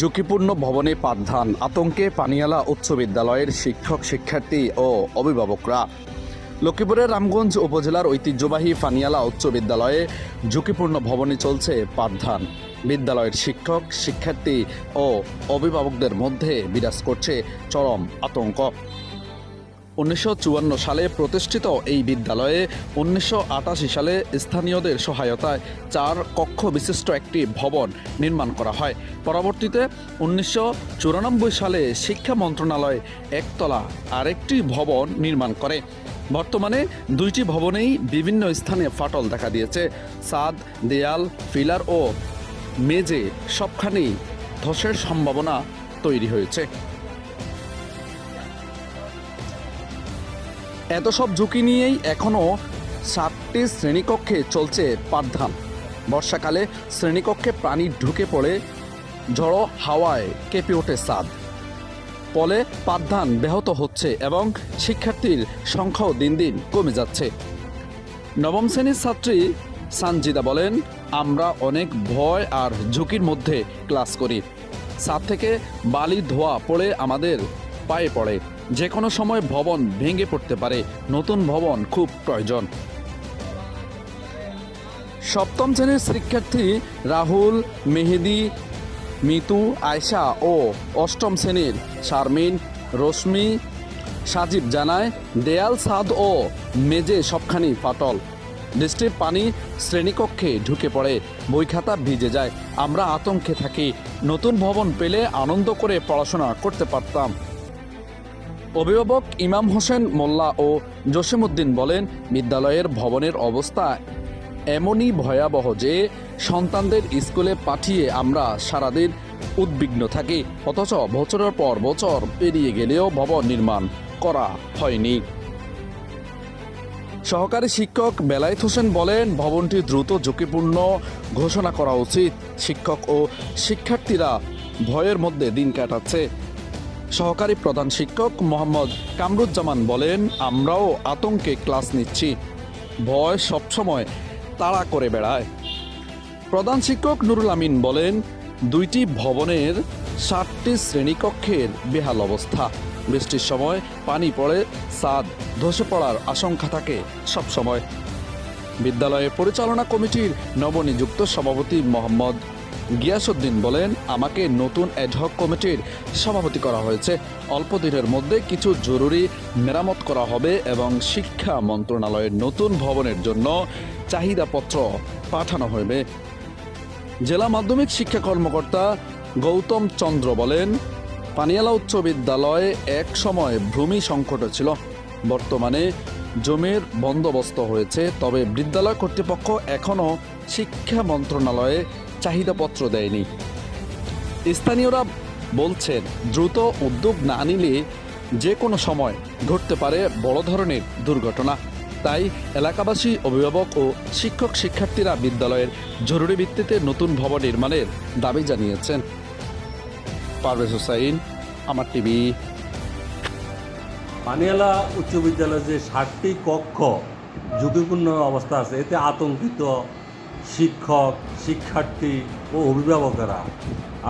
ঝুঁকিপূর্ণ ভবনে পাঠদান, আতঙ্কে পানিয়ালা উচ্চ বিদ্যালয়ের শিক্ষক, শিক্ষার্থী ও অভিভাবকরা। লক্ষ্মীপুরের রামগঞ্জ উপজেলার ঐতিহ্যবাহী পানিয়ালা উচ্চ বিদ্যালয়ে ঝুঁকিপূর্ণ ভবনে চলছে পাঠদান। বিদ্যালয়ের শিক্ষক, শিক্ষার্থী ও অভিভাবকদের মধ্যে বিরাজ করছে চরম আতঙ্ক। উনিশশো চুয়ান্ন সালে প্রতিষ্ঠিত এই বিদ্যালয়ে উনিশশো আটাশি সালে স্থানীয়দের সহায়তায় চার কক্ষ বিশিষ্ট একটি ভবন নির্মাণ করা হয়। পরবর্তীতে উনিশশো চুরানব্বই সালে শিক্ষা মন্ত্রণালয় একতলা আরেকটি ভবন নির্মাণ করে। বর্তমানে দুইটি ভবনেই বিভিন্ন স্থানে ফাটল দেখা দিয়েছে। সাদ, দেয়াল, ফিলার ও মেঝে সবখানেই ধসের সম্ভাবনা তৈরি হয়েছে। এত সব ঝুঁকি নিয়েই এখনও সাতটি শ্রেণীকক্ষে চলছে পাঠদান। বর্ষাকালে শ্রেণীকক্ষে প্রাণী ঢুকে পড়ে ঝড়ো হাওয়ায় কেঁপে ওঠে সাদ। ফলে পাঠদান ব্যাহত হচ্ছে এবং শিক্ষার্থীর সংখ্যাও দিন দিন কমে যাচ্ছে। নবম শ্রেণির ছাত্রী সানজিদা বলেন, আমরা অনেক ভয় আর ঝুঁকির মধ্যে ক্লাস করি। ছাদ থেকে বালি ধোয়া পড়ে আমাদের পায়ে পড়ে। যে কোনো সময় ভবন ভেঙে পড়তে পারে। নতুন ভবন খুব প্রয়োজন। সপ্তম শ্রেণির শিক্ষার্থী রাহুল, মেহেদি, মিতু, আয়শা ও অষ্টম শ্রেণির শারমিন, রশ্মি, সাজিব জানায়, দেয়াল, ছাদ ও মেজে সবখানি ফাটল। বৃষ্টির পানি শ্রেণীকক্ষে ঢুকে পড়ে বই খাতা ভিজে যায়। আমরা আতঙ্কে থাকি। নতুন ভবন পেলে আনন্দ করে পড়াশোনা করতে পারতাম। অভিভাবক ইমাম হোসেন মোল্লা ও জসিমউদ্দিন বলেন, বিদ্যালয়ের ভবনের অবস্থা এমনই ভয়াবহ যে সন্তানদের স্কুলে পাঠিয়ে আমরা সারাদিন উদ্বিগ্ন থাকি, অথচ বছরের পর বছর পেরিয়ে গেলেও ভবন নির্মাণ করা হয়নি। সহকারী শিক্ষক বেলায়েত হোসেন বলেন, ভবনটি দ্রুত ঝুঁকিপূর্ণ ঘোষণা করা উচিত। শিক্ষক ও শিক্ষার্থীরা ভয়ের মধ্যে দিন কাটাচ্ছে। সহকারী প্রধান শিক্ষক মোহাম্মদ কামরুজ্জামান বলেন, আমরাও আতঙ্কে ক্লাস নিচ্ছি। ভয় সবসময় তাড়া করে বেড়ায়। প্রধান শিক্ষক নুরুল আমিন বলেন, দুইটি ভবনের ষাটটি শ্রেণীকক্ষের বেহাল অবস্থা। বৃষ্টির সময় পানি পড়ে, ছাদ ধসে পড়ার আশঙ্কা থাকে সবসময়। বিদ্যালয়ের পরিচালনা কমিটির নবনিযুক্ত সভাপতি মোহাম্মদ গিয়াসুদ্দিন বলেন, আমাকে নতুন অ্যাডহক কমিটির সভাপতি করা হয়েছে। অল্প দিনের মধ্যে কিছু জরুরি মেরামত করা হবে এবং শিক্ষা মন্ত্রণালয়ের নতুন ভবনের জন্য চাহিদাপত্র পাঠানো হবে। জেলা মাধ্যমিক শিক্ষা কর্মকর্তা গৌতম চন্দ্র বলেন, পানিয়ালা উচ্চ বিদ্যালয়ে এক সময় ভূমি সংকট ছিল। বর্তমানে জমির বন্দোবস্ত হয়েছে, তবে বিদ্যালয় কর্তৃপক্ষ এখনও শিক্ষা মন্ত্রণালয়ে চাহিদাপত্র দেয়নি। স্থানীয়রা বলছেন, দ্রুত উদ্যোগ না নিলে যে কোনো সময় ঘটতে পারে বড় ধরনের দুর্ঘটনা। তাই এলাকাবাসী, অভিভাবক ও শিক্ষক শিক্ষার্থীরা বিদ্যালয়ের জরুরি ভিত্তিতে নতুন ভবন নির্মাণের দাবি জানিয়েছেন। পারভেজ হুসাইন, আমার টিভি। পানিয়ালা উচ্চ বিদ্যালয়ে যে ষাটটি কক্ষ ঝুঁকিপূর্ণ অবস্থা আছে, এতে আতঙ্কিত শিক্ষক, শিক্ষার্থী ও অভিভাবকেরা।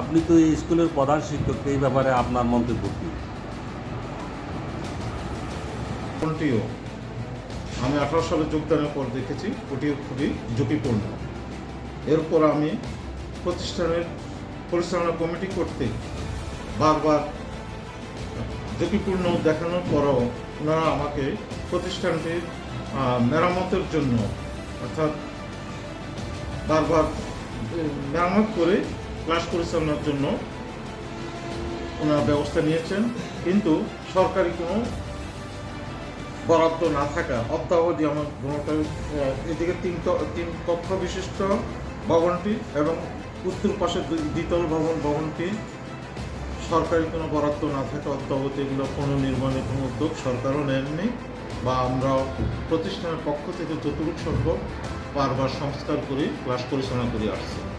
আপনি তো এই স্কুলের প্রধান শিক্ষক, এই ব্যাপারে আপনার মন্তব্য কী? কোনটিও আমি আঠারো সালে যোগদানের পর দেখেছি, ওটিও খুবই ঝুঁকিপূর্ণ। এরপর আমি প্রতিষ্ঠানের পরিচালনা কমিটি করতে বারবার ঝুঁকিপূর্ণ দেখানোর পরও ওনারা আমাকে প্রতিষ্ঠানটির মেরামতের জন্য, অর্থাৎ বারবার মেরামত করে ক্লাস পরিচালনার জন্য ওনারা ব্যবস্থা নিয়েছেন। কিন্তু সরকারি কোনো বরাদ্দ না থাকা অদ্যাবধি আমার আহ, এদিকে তিন তিন কক্ষ বিশিষ্ট ভবনটি এবং উত্তর পাশের দ্বিতল ভবন ভবনটি সরকারি কোনো বরাদ্দ না থাকা অদ্যাবধি এগুলো কোনো নির্মাণের কোনো উদ্যোগ সরকারও নেননি বা আমরা প্রতিষ্ঠানের পক্ষ থেকে যতটুকু সম্ভব বারবার সংস্কার করে ক্লাস পরিচালনা করে আসছি।